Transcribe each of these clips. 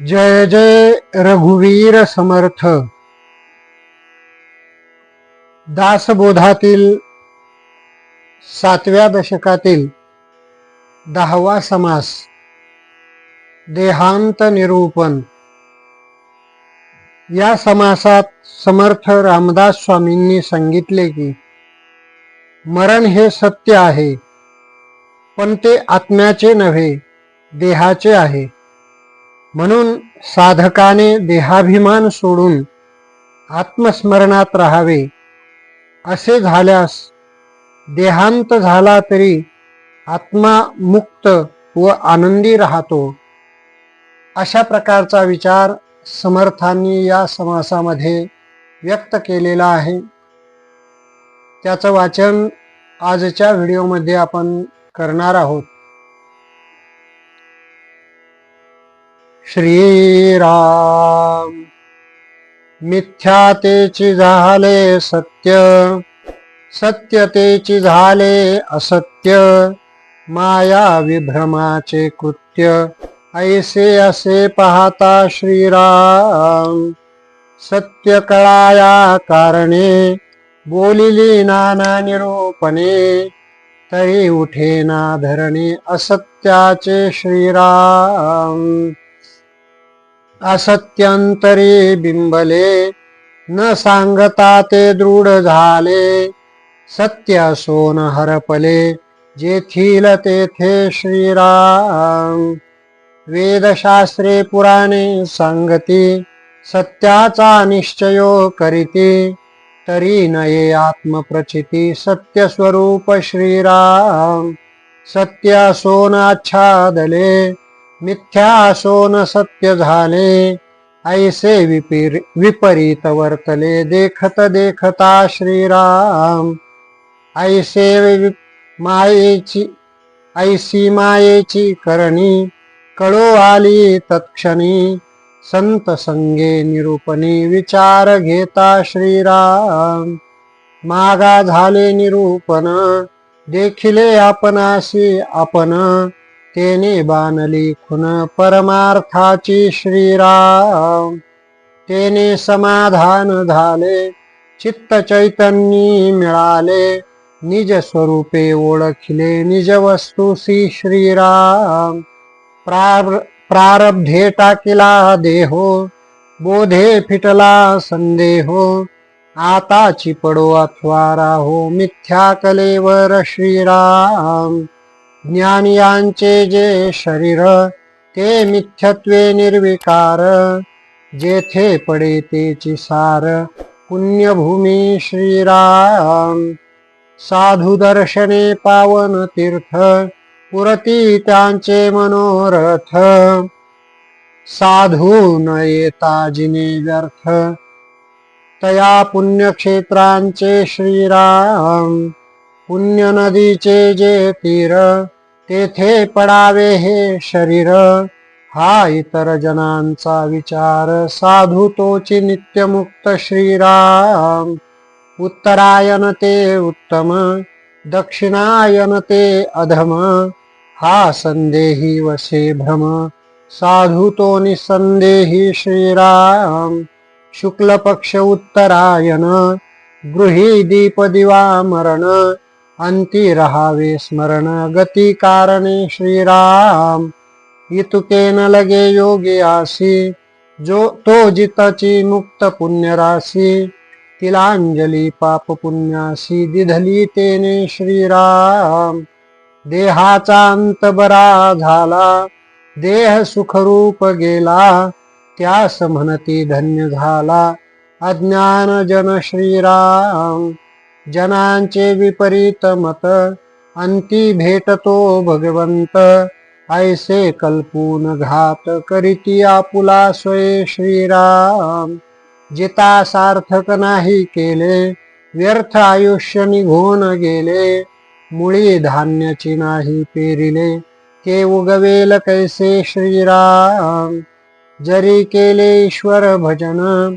जय जय रघुवीर समर्थ. दासबोधातील सातव्या दशकातील दहावा समास देहांत निरूपण. या समासात समर्थ रामदास स्वामींनी सांगितले की मरण हे सत्य आहे पण ते आत्म्याचे नव्हे देहाचे आहे. म्हणून साधकाने देहाभिमान सोडून आत्मस्मरणात राहावे. असे झाल्यास देहांत झाला तरी आत्मा मुक्त व आनंदी राहतो. अशा प्रकारचा विचार समर्थांनी या समासामध्ये व्यक्त केलेला आहे. त्याचं वाचन आजच्या व्हिडिओमध्ये आपण करणार आहोत. श्रीराम. मिथ्यातेची झाले सत्य सत्यतेची झाले असत्य माया विभ्रमाचे कृत्य ऐसे असे पाहता श्रीराम. सत्य कळाया कारणे बोलिली नाना निरूपणे तरी उठे ना धरणे असत्याचे श्रीराम. असत्यंतरी बिंबले. न सांगता ते दृढ झाले. सत्य सोन हरपले. जेथील तेथे श्रीराम. वेदशास्त्रे पुराणे सांगती. सत्याचा निश्चयो करीती. तरी नये आत्मप्रचिती. सत्य स्वरूप श्रीराम. सत्य सोनाच्छादले. मिथ्या सोन सत्य झाले ऐसे विपरीत वर्तले देखत देखता श्रीराम. ऐसे वि- मायेची ऐसी मायेची करणी कळो आली तत्क्षणी. संत संगे निरूपणी विचार घेता श्रीराम. मागा झाले निरूपण देखिले आपणाशी आपण. तेने बाणली खुन परमार्थाची श्रीराम. तेने समाधान झाले चित्त चैतन्य मिळाले निज स्वरूपे ओळखले निज वस्तुसी श्रीराम. प्रार प्रारब्धे टाकिला देहो बोधे फिटला संदेहो आताची पडो अथवा राहो मिथ्या कलेवर श्रीराम. ज्ञानियांचे जे शरीर ते मिथ्यत्वे निर्विकार. जेथे पडे तेची सार पुण्यभूमी श्रीराम. साधू दर्शने पावन तीर्थ पुरती त्यांचे मनोरथ. साधू न येता जिने व्यर्थ. तया पुण्यक्षेत्रांचे श्रीराम. पुण्य नदीचे जे तीर तेथे पडावे हे शरीर. हा इतर जनांचा विचार. साधू तोची नित्यमुक्त श्रीराम. उत्तरायन ते उत्तम दक्षिणायन ते अधम. हा संदेही वसे भ्रम. साधू तो निसंदेही श्रीराम. शुक्ल पक्ष गृही दीप दिवा मरण. अंती रहावे स्मरण गती कारणे श्रीराम। इतुके न लगे योगी आसी जो तो जिताची मुक्त पुण्यराशी। तिलांजली पाप पुण्यासी दिधली तेने श्रीराम। देहाचा अंत बरा झाला देह सुखरूप गेला त्यास म्हणती धन्य झाला अज्ञान जन श्रीराम। जनांचे विपरीत मत अंती भेटतो भगवंत. ऐसे कल्पून घात करीती आपुला स्वये श्रीराम. जिता सार्थक नाही केले व्यर्थ आयुष्य निघून गेले. मुळी धान्याची नाही पेरिले के उगवेल कैसे श्रीराम. जरी केले ईश्वर भजन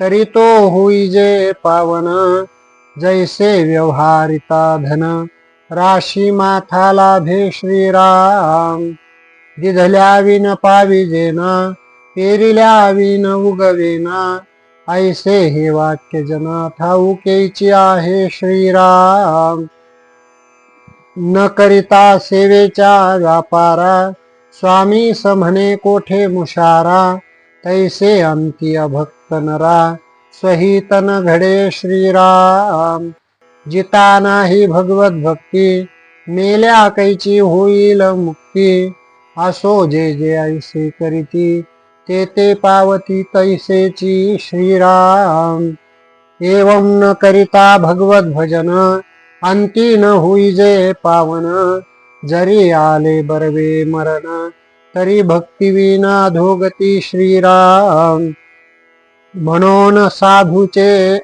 तरी तो होई जे पावन. जैसे व्यवहारिता धन। राशी माथा लाभे श्रीराम। दिधल्या विन पाविजेना पेरिल्या विन उगवेना। ऐसे हे वाक्य जना ठाऊकेची आहे श्रीराम। न करिता सेवेच्या व्यापारा स्वामी समणे कोठे मुशारा। तैसे अंतिय अभक्त नरा। सहितन घडे श्रीराम. जिता नाही भगवत भक्ती मेल्या कैची होईल मुक्ती. असो जे जे ऐसे करीती ते ते पावती तैसेची श्रीराम. एवं न करिता भगवत भजन अंती न होईजे पावन. जरी आले बरवे मरण तरी भक्तिविना धोगती श्रीराम. म्हणून साधूचे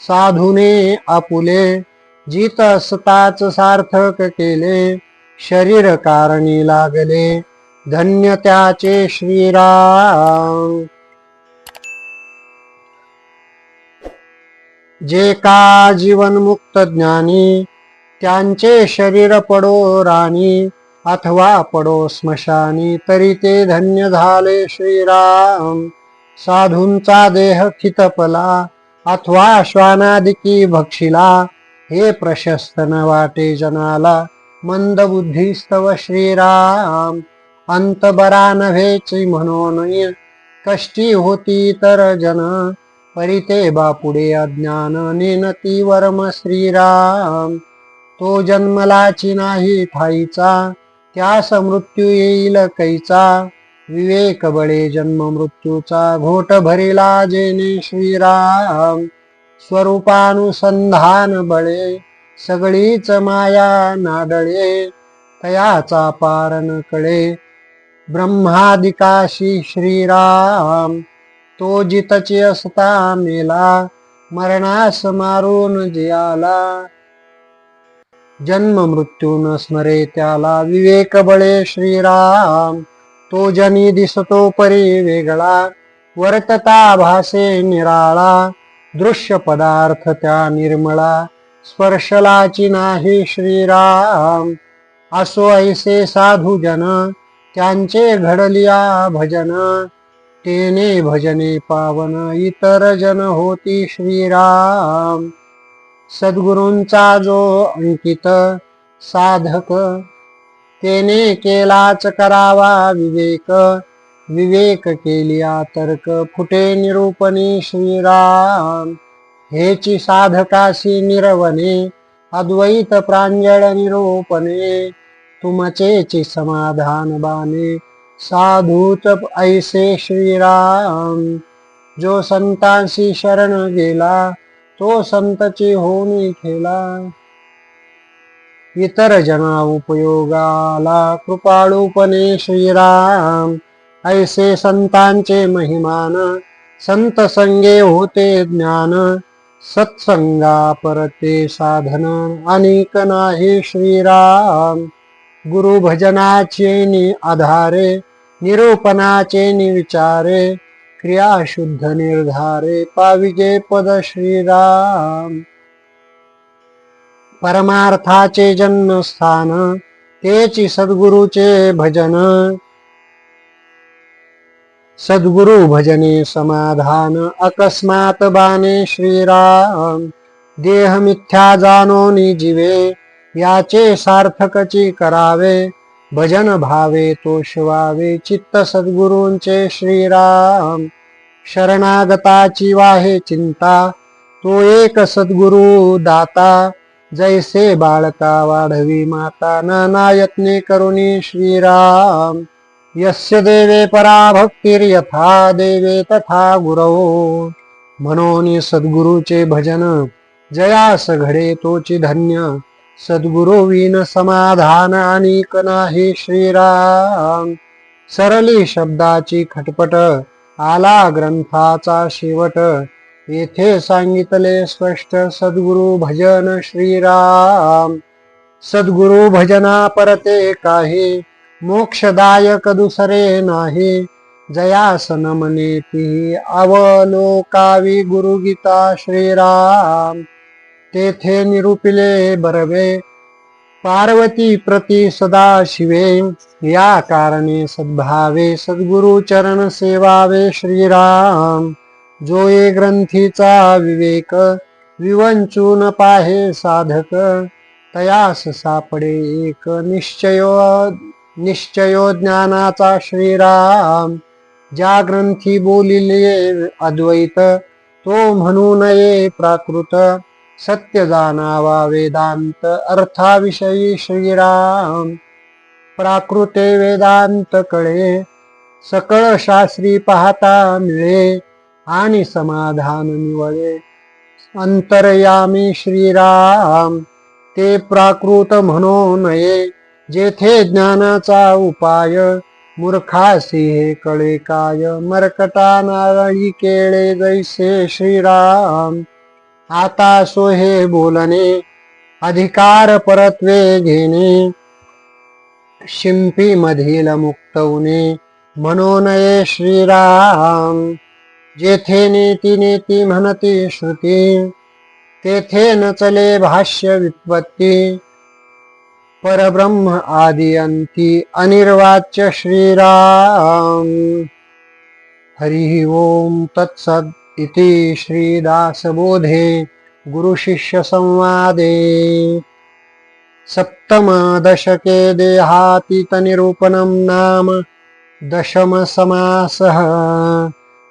साधूने आपुले जित असताच सार्थक केले शरीर कारणी लागले धन्य त्याचे श्रीराम. जे का जीवन मुक्त ज्ञानी त्यांचे शरीर पडो राणी अथवा पडो स्मशानी तरी ते धन्य झाले श्रीराम. साधूंचा देह खितपला अथवा श्वानादिकी भक्षिला हे प्रशस्त न वाटे जनाला मंद बुद्धिस्तव श्रीराम अंत बरा नव्हेची म्हणून कष्टी होती तर जन परिते बापुडे अज्ञान नेनती वर्म श्रीराम. तो जन्मलाची नाही ठाईचा त्यास मृत्यू येईल कैचा विवेक बळे जन्म मृत्यूचा घोट भरिला जेने श्रीराम. स्वरूपानुसंधान बळे सगळीच माया नाडळे तयाचा पारण कळे. ब्रह्मादिकाशी श्रीराम तो जितची असता मेला मरणास मारून जियाला. जन्म मृत्यू न स्मरे त्याला विवेक बळे श्रीराम. तो जनी दिसतो परी वेगळा. वर्तता भासे निराळा. दृश्य पदार्थ त्या निर्मळा. स्पर्शलाची नाही श्रीराम. असो ऐसे साधू जन त्यांचे घडलिया भजन. तेने भजने पावन इतर जन होती श्रीराम. सद्गुरूंचा जो अंकित साधक तेने केलाच करावा विवेक. विवेक केलिया तर्क फुटे निरूपणी श्रीराम. हेची साधकाशी निरवणे अद्वैत प्रांजळ निरूपणे. तुमचेची समाधान बाने साधूत ऐसे श्रीराम. जो संतांशी शरण गेला तो संतची होणी खेला इतर जना उपयोगाला कृपाळूपणे श्रीराम ऐसे संतांचे महिमान संत संगे होते ज्ञान। सत्संगा परते साधन अनेक नाही श्रीराम। गुरु भजनाचे नि आधारे निरूपणाचे निविचारे क्रियाशुद्ध क्रिया शुद्ध निर्धारे पाविजे पद श्रीराम। परमार्थाचे जन्मस्थान तेची सद्गुरूचे भजन. सद्गुरु भजने समाधान अकस्मात बाने श्रीराम. देह मिथ्या जाणोनी जीवे याचे सार्थकची करावे. भजन भावे तो शिवावे चित्त सद्गुरूंचे श्रीराम. शरणागताची वाहे चिंता तो एक सद्गुरु दाता. जैसे बाळका वाढवी माता नाना यत्ने करुणी श्रीराम। यस्य देवे परा भक्तिर्यथा देवे तथा गुरव म्हणून सद्गुरूचे भजन जयास घडे तोची धन्य। सद्गुरु विन समाधान अनिक नाही श्रीराम। सरली शब्दाची खटपट आला ग्रंथाचा शेवट येथे सांगितले स्पष्ट सद्गुरु भजन श्रीराम. सद्गुरु भजना परते काही मोक्षदायक दुसरे नाही. जयासन मने ती अवलोकावी गुरुगीता श्रीराम. तेथे निरूपिले बरवे पार्वती प्रती सदा शिवे. या कारणे सद्भावे सद्गुरु चरण सेवावे श्रीराम. जो ये ग्रंथीचा विवेक विवंचून पाहे साधक तयास सापडे एक निश्चयो निश्चयो ज्ञानाचा श्रीराम. ज्या ग्रंथी बोलिले अद्वैत तो म्हणून ये प्राकृत. सत्य जाणावा वेदांत अर्थाविषयी श्रीराम. प्राकृते वेदांत कळे सकळ शास्त्री पाहता मिळे आणि समाधान निवळे अंतरयामी श्रीराम ते प्राकृत म्हणून नये जेथे ज्ञानाचा उपाय मूर्खासी हे कळे काय मरकटा नारळी केळे जैसे श्रीराम। आता सोहे बोलणे अधिकार परत्वे घेणे शिंपी मधील मुक्तवणे म्हणून श्रीराम। जेथे नेती नेती म्हणती श्रुती तेथे न चले भाष्य विपत्ती परब्रह्म आदियंती अनिर्वाच्य श्रीराम। हरि ओम तत्सद इति श्रीदासबोधे गुरुशिष्य संवादे। सप्तम देहातीत नाम दशम समासः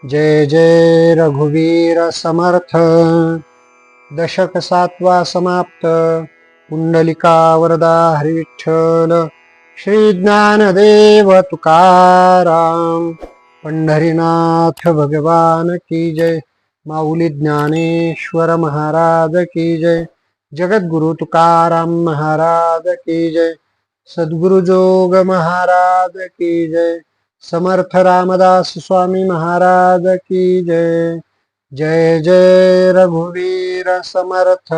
जय जय रघुवीर समर्थ। दशक सातवा समाप्त। पुंडलिका वरदा हरिविठ्ठल। श्री ज्ञानदेव तुकाराम। पंढरीनाथ भगवान की जय। माऊली ज्ञानेश्वर महाराज की जय। जगद्गुरु तुकाराम महाराज की जय। सद्गुरु जोग महाराज की जय। समर्थ रामदास स्वामी महाराज की जय. जय जय रघुवीर समर्थ.